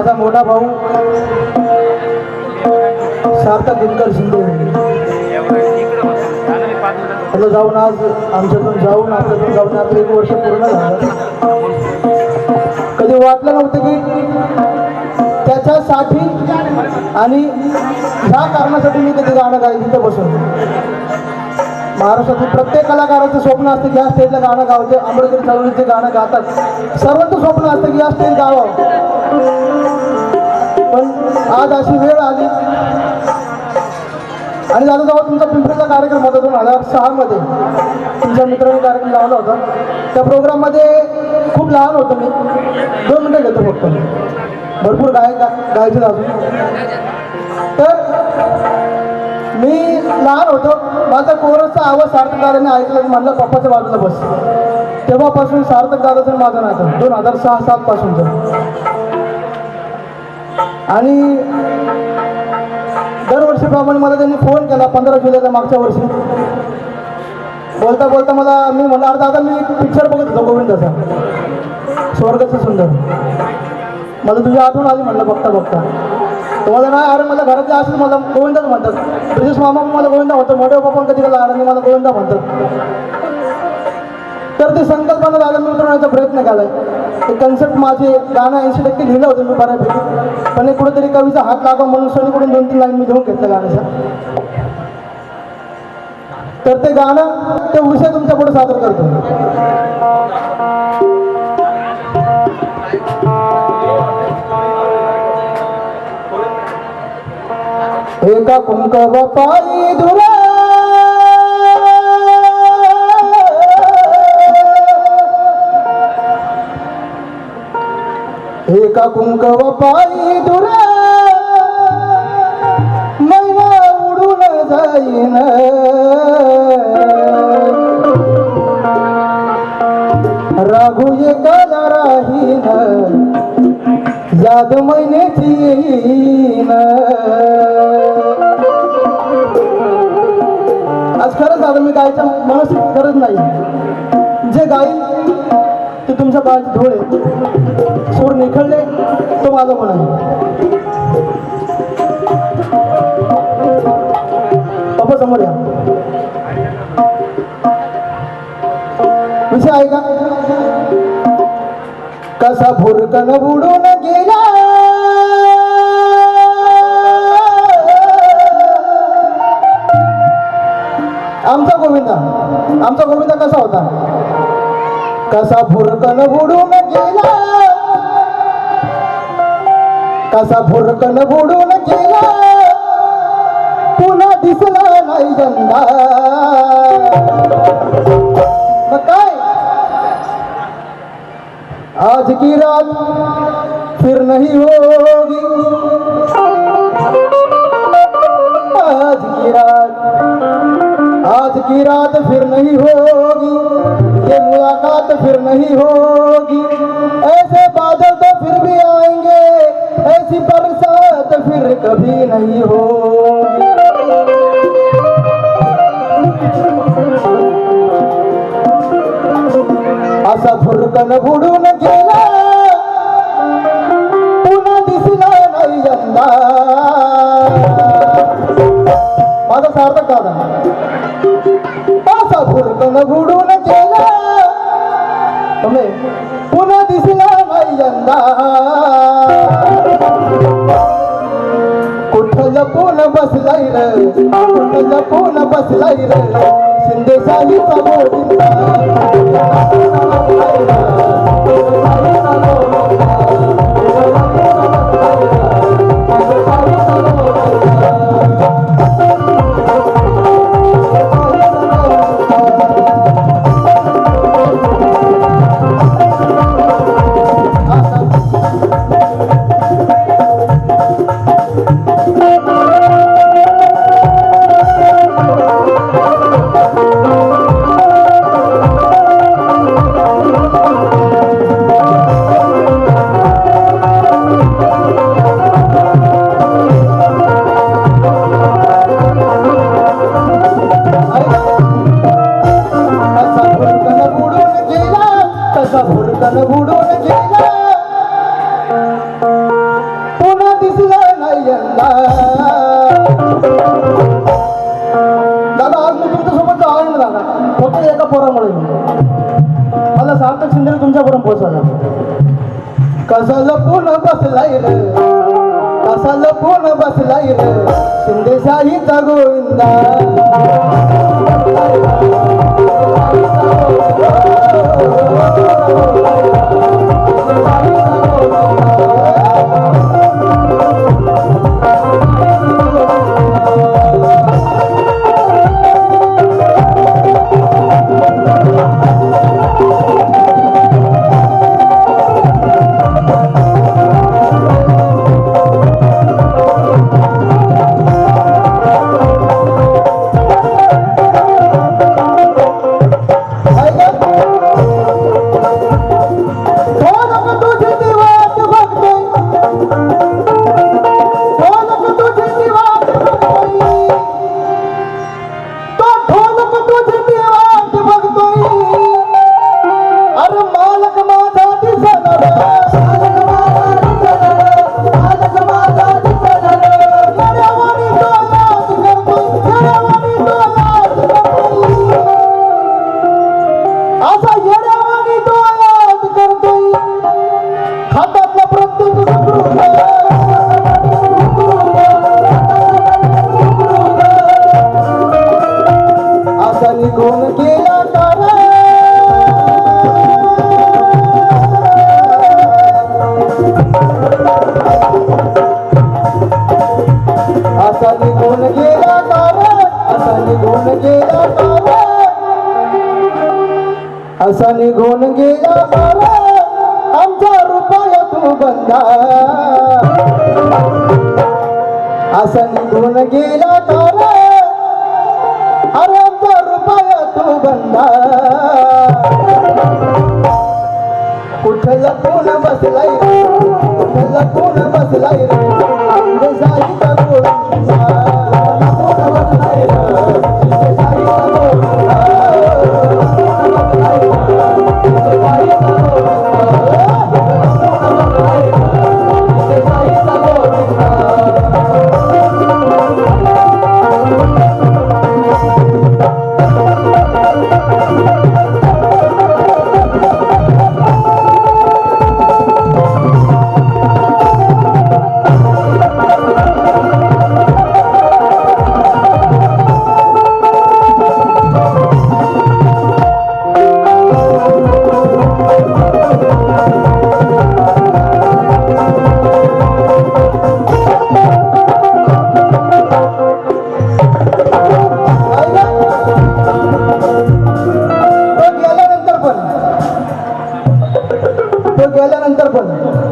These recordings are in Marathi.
माझा मोठा भाऊ सार्थक दिनकर शिंदे. त्याला जाऊन आज आमच्यातून जाऊन आपल्यातून जाऊन आता एक वर्ष पूर्ण झालं. कधी वाटलं नव्हतं की त्याच्यासाठी आणि ह्या कारणासाठी मी कधी गाणं गायचं तिथं बसून महाराष्ट्रातील प्रत्येक कलाकाराचं स्वप्न असतं की या स्टेजला गाणं गावते आंबेडकर चळवळीचे गाणं गातात. सर्वांचं स्वप्न असतं की या स्टेज गावावं. आज अशी वेळ आली. आणि दादा जेव्हा तुमचा पिंपरीचा कार्यक्रम होता दोन हजार सहामध्ये तुमच्या मित्रांनी कार्यक्रम लावला होता त्या प्रोग्राममध्ये खूप लहान होतो मी. दोन मिनटं घेतो फक्त. भरपूर गाय गा- गायचे अजून. तर मी लहान होतो. माझा कोरसचा आवाज सार्थक दादाने ऐकला. की म्हणलं पप्पाच्या बाजूला बस. तेव्हापासून सार्थक दादाचं माझं नातं दोन हजार सहा सात पासूनचं. आणि दरवर्षीप्रमाणे मला त्यांनी फोन केला पंधरा जुलैला मागच्या वर्षी. बोलता बोलता मला मी म्हणलं अर्धा दादा मी पिक्चर बघत होतो गोविंदाचा. स्वर्गाचं सुंदर. मला तुझी आठवण आली म्हणलं बघता बघता. तुम्हाला नाही अरे मला घरातले असेल मला गोविंदाच म्हणतात. ब्रिजेश मामा मला गोविंदा म्हणतो मोठे बाबा कधी कधी आणि मला गोविंदा म्हणतात. तर ते संकल्पना दादा उतरवण्याचा प्रयत्न केला ते कन्सेप्ट माझे गाणं ऐंशी टक्के लिहिलं होतं मी बऱ्यापैकी. पण एक कुठेतरी कवीचा हात लागा म्हणून सगळीकडून दोन तीन लाईन मी घेऊन घेतलं गाण्याचा तर ते गाणं ते विषय तुमच्यापुढे सादर करतो. एका कुंकव पायी दुरा कुंकव पायी दुरा मैना उडून जाईन. राघू एकाला राहीन. याद महिन्याची येईन आज खरंच आता मी गायच्या मनस्थित गरज नाही. जे गाईल ते तुमच्या बाळाचे धुळे सूर निखळले तो माझा मन आहे. बाबा समोर या. विषय आहे का? कसा भुरकन बुडून गेला? आमचा गोविंदा आमचा गोविंदा कसा होता? कसा भुरकन बुडून गेला? कसा फुरकन बुडून गेला? पुन्हा दिसला नाही यंदा. मग आज की रात फिर नहीं होगी? आज की रात, आज की रात फिर नहीं होगी। ये मुलाकात फिर नहीं होगी। ऐसे बादल तो फिर भी आएँगे। ऐसी बरसात फिर कभी नहीं होगी। असा फुरकन बुडून गेला पुन्हा दिसला नाही यंदा माझा सार्थक दादा असा फुरकन बुडून गेला पुन्हा दिसला नाही यंदा बसलाय र. कुठं लपून बसलाय र. शिंदे కప్పుడు కలగుడు मला सार्थक शिंदे तुमच्यापर्यंत पोहोचवला कसाला पूर्ण बसलाय रे कसाला पूर्ण बसलाय रे शिंदे शाहीचा गोविंदा असा निघून गेला तारा असा निघून गेला तारा असा निघून गेला बाबा आमच्या रुपया तू बंदा. असा निघून गेला तारा अरे आमचा रुपया तू बंदा. कुठला कोण बसलाय कुठला कोण बसलाय भोग गेल्यानंतर पण.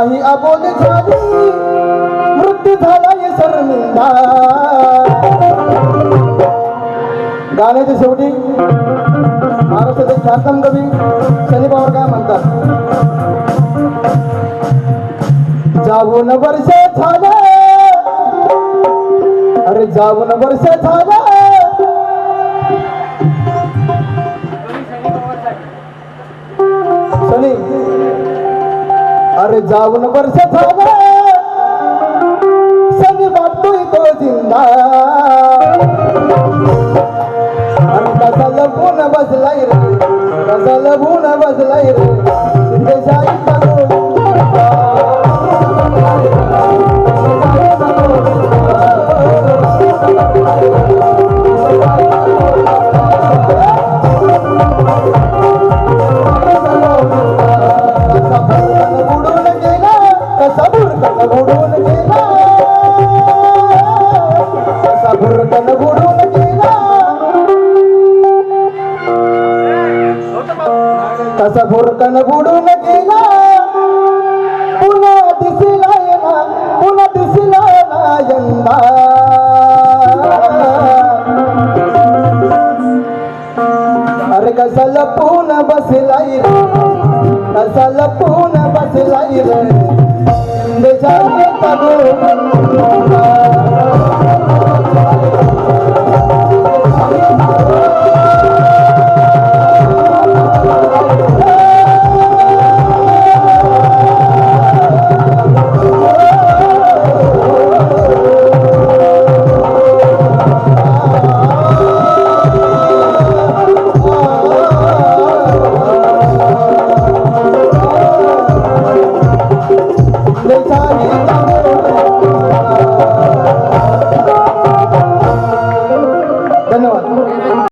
नाही अबोध झाली मृत्यू झाला हे सर्मिंदा गाण्याच्या शेवटी महाराष्ट्राचे ख्यातम कवी शनी पवार काय म्हणतात? जाऊन वर्ष झालं अरे जाऊन वर्ष झालं. शनी अरे जाऊन वर्ष झाला वाटतोय तो जिंदा. आणि कसा बसलाय रे. कसा लपून बसलाय रे. ஒரு கனவுடு நகினா புனா திசிலாயனா புனா திசிலாயனா என்னா अरे कसल पून बसलाई कसल पून बसलाई रे जाने तगो